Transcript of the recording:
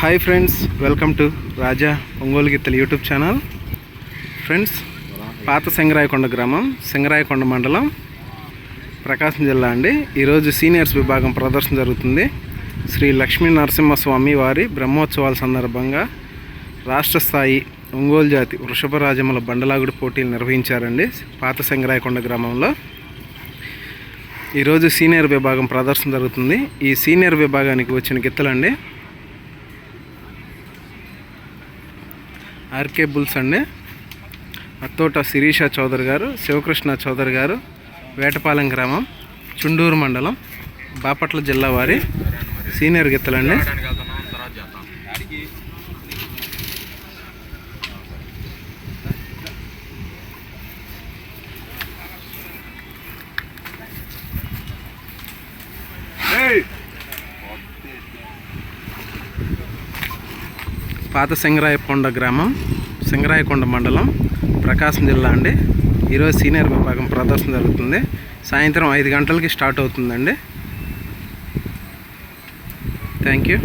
Hi friends welcome to Raja Ongole గిత్తలు YouTube channel friends పాత సింగరాయకొండ గ్రామం సింగరాయకొండ మండలం ప్రకాశం జిల్లా అండి. ఈరోజు సీనియర్స్ విభాగం ప్రదర్శన జరుగుతుంది. శ్రీ లక్ష్మీ నరసింహస్వామి వారి బ్రహ్మోత్సవాల సందర్భంగా రాష్ట్ర స్థాయి ఒంగోలు జాతి వృషభరాజముల బండలాగుడు పోటీలు నిర్వహించారండి పాత సింగరాయకొండ గ్రామంలో. ఈరోజు సీనియర్ విభాగం ప్రదర్శన జరుగుతుంది. ఈ సీనియర్ విభాగానికి వచ్చిన గిత్తలండి. ఆర్కే బుల్స్ అండి. అత్తోట శిరీష చౌదరి గారు శివకృష్ణ చౌదరి గారు వేటపాలెం గ్రామం చుండూరు మండలం బాపట్ల జిల్లా వారి సీనియర్ గిత్తలండి. పాత సింగరాయకొండ గ్రామం సింగరాయకొండ మండలం ప్రకాశం జిల్లా అండి. ఈరోజు సీనియర్ విభాగం ప్రదర్శన జరుగుతుంది. సాయంత్రం ఐదు గంటలకి స్టార్ట్ అవుతుందండి. Thank you.